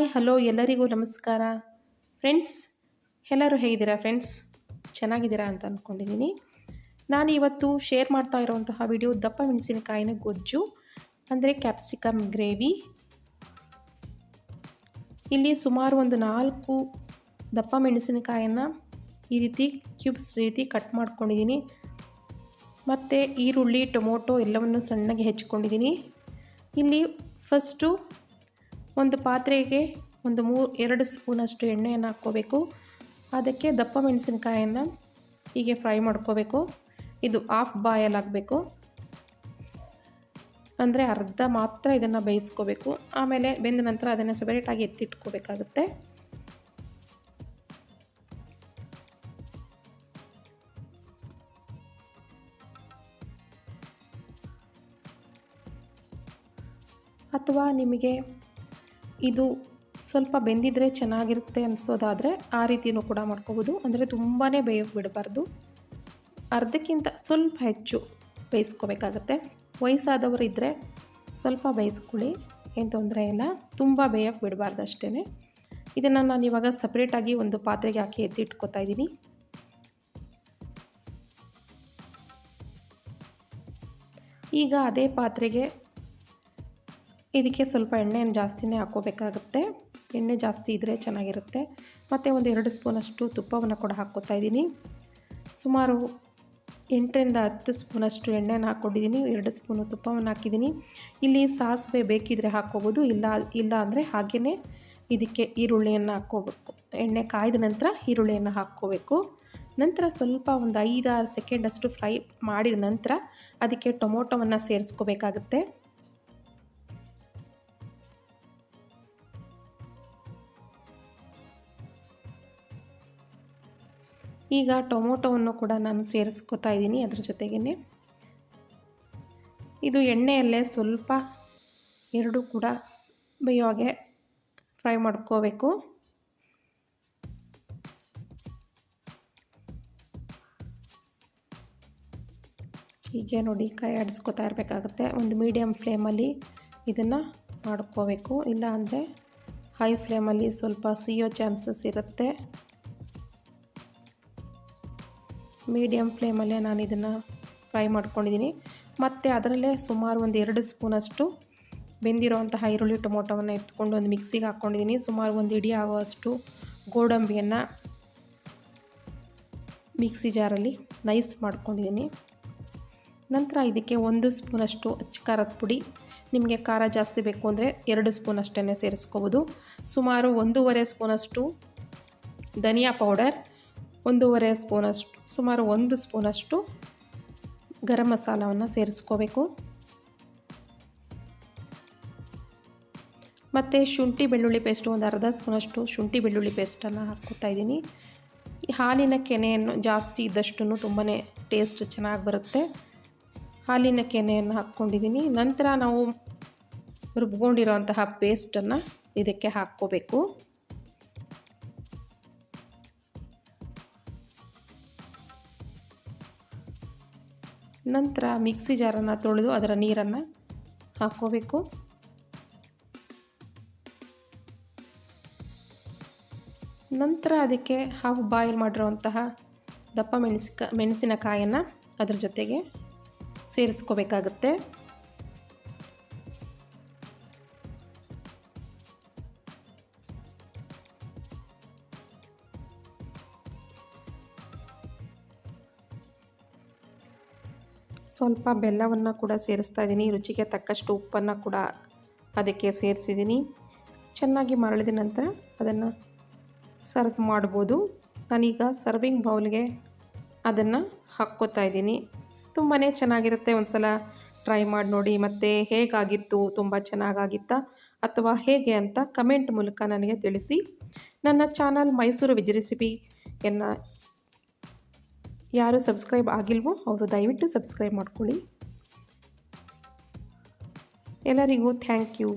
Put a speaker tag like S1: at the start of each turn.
S1: Hi, hello, ಎಲ್ಲರಿಗೂ ನಮಸ್ಕಾರ. Friends, ಎಲ್ಲರೂ ಹೇಗಿದ್ದೀರಾ ಫ್ರೆಂಡ್ಸ್? ಚೆನ್ನಾಗಿದ್ದೀರಾ ಅಂತ ಅಂದ್ಕೊಂಡಿದ್ದೀನಿ ನಾನು ಇವತ್ತು ಶೇರ್ ಮಾಡ್ತಾ ಇರುವಂತಹ ವಿಡಿಯೋ ದಪ್ಪ ಮೆಣಸಿನಕಾಯಿನ ಗೊಜ್ಜು, ಅಂದರೆ ಕ್ಯಾಪ್ಸಿಕಮ್ ಗ್ರೇವಿ. ಇಲ್ಲಿ ಸುಮಾರು ಒಂದು ನಾಲ್ಕು ದಪ್ಪ ಮೆಣಸಿನಕಾಯನ್ನು ಈ ರೀತಿ ಕ್ಯೂಬ್ಸ್ ರೀತಿ ಕಟ್ ಮಾಡ್ಕೊಂಡಿದ್ದೀನಿ. ಮತ್ತು ಈರುಳ್ಳಿ, ಟೊಮೊಟೊ ಎಲ್ಲವನ್ನು ಸಣ್ಣಗೆ ಹೆಚ್ಕೊಂಡಿದ್ದೀನಿ. ಇಲ್ಲಿ ಫಸ್ಟು ಒಂದು ಪಾತ್ರೆಗೆ ಒಂದು ಮೂರು, ಎರಡು ಸ್ಪೂನಷ್ಟು ಎಣ್ಣೆಯನ್ನು ಹಾಕ್ಕೋಬೇಕು. ಅದಕ್ಕೆ ದಪ್ಪ ಮೆಣಸಿನಕಾಯನ್ನು ಹೀಗೆ ಫ್ರೈ ಮಾಡ್ಕೋಬೇಕು. ಇದು ಆಫ್ ಬಾಯಲ್ ಆಗಬೇಕು. ಅಂದರೆ ಅರ್ಧ ಮಾತ್ರ ಇದನ್ನು ಬೇಯಿಸ್ಕೋಬೇಕು. ಆಮೇಲೆ ಬೆಂದ ನಂತರ ಅದನ್ನು ಸಪರೇಟಾಗಿ ಎತ್ತಿಟ್ಕೋಬೇಕಾಗುತ್ತೆ. ಅಥವಾ ನಿಮಗೆ ಇದು ಸ್ವಲ್ಪ ಬೆಂದಿದ್ರೆ ಚೆನ್ನಾಗಿರುತ್ತೆ ಅನಿಸೋದಾದರೆ ಆ ರೀತಿಯೂ ಕೂಡ ಮಾಡ್ಕೋಬೋದು. ಅಂದರೆ ತುಂಬಾ ಬೇಯೋಕ್ಕೆ ಬಿಡಬಾರ್ದು. ಅರ್ಧಕ್ಕಿಂತ ಸ್ವಲ್ಪ ಹೆಚ್ಚು ಬೇಯಿಸ್ಕೋಬೇಕಾಗತ್ತೆ. ವಯಸ್ಸಾದವರು ಇದ್ದರೆ ಸ್ವಲ್ಪ ಬೇಯಿಸ್ಕೊಳ್ಳಿ. ಏನು ತೊಂದರೆ ಇಲ್ಲ. ತುಂಬ ಬೇಯೋಕ್ಕೆ ಬಿಡಬಾರ್ದು ಅಷ್ಟೇ ಇದನ್ನು ನಾನು ಇವಾಗ ಸಪ್ರೇಟಾಗಿ ಒಂದು ಪಾತ್ರೆಗೆ ಹಾಕಿ ಎತ್ತಿಟ್ಕೊತಾ ಇದ್ದೀನಿ. ಈಗ ಅದೇ ಪಾತ್ರೆಗೆ ಇದಕ್ಕೆ ಸ್ವಲ್ಪ ಎಣ್ಣೆಯನ್ನು ಜಾಸ್ತಿನೇ ಹಾಕ್ಕೋಬೇಕಾಗುತ್ತೆ. ಎಣ್ಣೆ ಜಾಸ್ತಿ ಇದ್ದರೆ ಚೆನ್ನಾಗಿರುತ್ತೆ. ಮತ್ತು ಒಂದು ಎರಡು ಸ್ಪೂನಷ್ಟು ತುಪ್ಪವನ್ನು ಕೂಡ ಹಾಕ್ಕೋತಾ ಇದ್ದೀನಿ. ಸುಮಾರು ಎಂಟರಿಂದ ಹತ್ತು ಸ್ಪೂನಷ್ಟು ಎಣ್ಣೆನ ಹಾಕ್ಕೊಂಡಿದ್ದೀನಿ. ಎರಡು ಸ್ಪೂನು ತುಪ್ಪವನ್ನು ಹಾಕಿದ್ದೀನಿ. ಇಲ್ಲಿ ಸಾಸಿವೆ ಬೇಕಿದ್ರೆ ಹಾಕ್ಕೋಬೋದು, ಇಲ್ಲ ಇಲ್ಲ ಅಂದರೆ ಹಾಗೆಯೇ ಇದಕ್ಕೆ ಈರುಳ್ಳಿಯನ್ನು ಹಾಕ್ಕೋಬೇಕು. ಎಣ್ಣೆ ಕಾಯ್ದ ನಂತರ ಈರುಳ್ಳಿಯನ್ನು ಹಾಕ್ಕೋಬೇಕು. ನಂತರ ಸ್ವಲ್ಪ ಒಂದು ಐದಾರು ಸೆಕೆಂಡಷ್ಟು ಫ್ರೈ ಮಾಡಿದ ನಂತರ ಅದಕ್ಕೆ ಟೊಮೊಟೊವನ್ನು ಸೇರಿಸ್ಕೋಬೇಕಾಗುತ್ತೆ. ಈಗ ಟೊಮೊಟೊವನ್ನು ಕೂಡ ನಾನು ಸೇರಿಸ್ಕೊತಾ ಇದ್ದೀನಿ ಅದ್ರ ಜೊತೆಗೇ ಇದು ಎಣ್ಣೆಯಲ್ಲೇ ಸ್ವಲ್ಪ ಎರಡು ಕೂಡ ಬೇಯೋ ಹಾಗೆ ಫ್ರೈ ಮಾಡ್ಕೋಬೇಕು. ಹೀಗೆ ನೋಡಿ ಕೈ ಆಡಿಸ್ಕೊತಾ ಇರಬೇಕಾಗುತ್ತೆ. ಒಂದು ಮೀಡಿಯಮ್ ಫ್ಲೇಮಲ್ಲಿ ಇದನ್ನು ಮಾಡ್ಕೋಬೇಕು. ಇಲ್ಲ ಅಂದರೆ ಹೈ ಫ್ಲೇಮಲ್ಲಿ ಸ್ವಲ್ಪ ಸಿಯೋ ಚಾನ್ಸಸ್ ಇರುತ್ತೆ. ಮೀಡಿಯಮ್ ಫ್ಲೇಮಲ್ಲೇ ನಾನು ಇದನ್ನು ಫ್ರೈ ಮಾಡ್ಕೊಂಡಿದ್ದೀನಿ. ಮತ್ತು ಅದರಲ್ಲೇ ಸುಮಾರು ಒಂದು ಎರಡು ಸ್ಪೂನಷ್ಟು ಬೆಂದಿರೋವಂತಹ ಈರುಳ್ಳಿ ಟೊಮೊಟೊವನ್ನು ಎತ್ಕೊಂಡು ಒಂದು ಮಿಕ್ಸಿಗೆ ಹಾಕ್ಕೊಂಡಿದ್ದೀನಿ. ಸುಮಾರು ಒಂದು ಇಡಿ ಆಗುವಷ್ಟು ಗೋಡಂಬಿಯನ್ನು ಮಿಕ್ಸಿ ಜಾರಲ್ಲಿ ನೈಸ್ ಮಾಡ್ಕೊಂಡಿದ್ದೀನಿ. ನಂತರ ಇದಕ್ಕೆ ಒಂದು ಸ್ಪೂನಷ್ಟು ಖಾರದ ಪುಡಿ. ನಿಮಗೆ ಖಾರ ಜಾಸ್ತಿ ಬೇಕು ಅಂದರೆ ಎರಡು ಸ್ಪೂನ್ ಅಷ್ಟೇ ಸೇರಿಸ್ಕೋಬೋದು. ಸುಮಾರು ಒಂದೂವರೆ ಸ್ಪೂನಷ್ಟು ಧನಿಯಾ ಪೌಡರ್. ಒಂದೂವರೆ ಸ್ಪೂನಷ್ಟು ಸುಮಾರು ಒಂದು ಸ್ಪೂನಷ್ಟು ಗರಂ ಮಸಾಲವನ್ನು ಸೇರಿಸ್ಕೋಬೇಕು. ಮತ್ತು ಶುಂಠಿ ಬೆಳ್ಳುಳ್ಳಿ ಪೇಸ್ಟು ಒಂದು ಅರ್ಧ ಸ್ಪೂನಷ್ಟು ಶುಂಠಿ ಬೆಳ್ಳುಳ್ಳಿ ಪೇಸ್ಟನ್ನು ಹಾಕ್ಕೊತಾ ಇದ್ದೀನಿ. ಈ ಹಾಲಿನ ಕೆನೆಯನ್ನು ಜಾಸ್ತಿ ಇದ್ದಷ್ಟು ತುಂಬಾ ಟೇಸ್ಟ್ ಚೆನ್ನಾಗಿ ಬರುತ್ತೆ. ಹಾಲಿನ ಕೆನೆಯನ್ನು ಹಾಕ್ಕೊಂಡಿದ್ದೀನಿ ನಂತರ ನಾವು ರುಬ್ಕೊಂಡಿರೋಂತಹ ಪೇಸ್ಟನ್ನು ಇದಕ್ಕೆ ಹಾಕ್ಕೋಬೇಕು. ನಂತರ ಮಿಕ್ಸಿ ಜಾರನ್ನು ತೊಳೆದು ಅದರ ನೀರನ್ನು ಹಾಕ್ಕೋಬೇಕು. ನಂತರ ಅದಕ್ಕೆ ಹಾಫ್ ಬಾಯಿಲ್ ಮಾಡಿರುವಂತಹ ದಪ್ಪ ಮೆಣಸಿಕ ಮೆಣಸಿನಕಾಯನ್ನು ಅದರ ಜೊತೆಗೆ ಸೇರಿಸ್ಕೋಬೇಕಾಗುತ್ತೆ. ಸ್ವಲ್ಪ ಬೆಲ್ಲವನ್ನು ಕೂಡ ಸೇರಿಸ್ತಾ ಇದ್ದೀನಿ. ರುಚಿಗೆ ತಕ್ಕಷ್ಟು ಉಪ್ಪನ್ನು ಕೂಡ ಅದಕ್ಕೆ ಸೇರಿಸಿದ್ದೀನಿ. ಚೆನ್ನಾಗಿ ಮರಳಿದ ನಂತರ ಅದನ್ನು ಸರ್ವ್ ಮಾಡ್ಬೋದು. ನಾನೀಗ ಸರ್ವಿಂಗ್ ಬೌಲ್ಗೆ ಅದನ್ನು ಹಾಕ್ಕೋತಾ ಇದ್ದೀನಿ. ತುಂಬಾ ಚೆನ್ನಾಗಿರುತ್ತೆ. ಒಂದು ಸಲ ಟ್ರೈ ಮಾಡಿ ನೋಡಿ ಮತ್ತು ಹೇಗಾಗಿತ್ತು, ತುಂಬ ಚೆನ್ನಾಗಾಗಿತ್ತಾ ಅಥವಾ ಹೇಗೆ ಅಂತ ಕಮೆಂಟ್ ಮೂಲಕ ನನಗೆ ತಿಳಿಸಿ. ನನ್ನ ಚಾನಲ್ ಮೈಸೂರು ವಿಜ್ ರೆಸಿಪಿಯನ್ನು ಯಾರು ಸಬ್ಸ್ಕ್ರೈಬ್ ಆಗಿಲ್ವೋ ಅವರು ದಯವಿಟ್ಟು ಸಬ್ಸ್ಕ್ರೈಬ್ ಮಾಡ್ಕೊಳ್ಳಿ. ಎಲ್ಲರಿಗೂ ಥ್ಯಾಂಕ್ ಯು.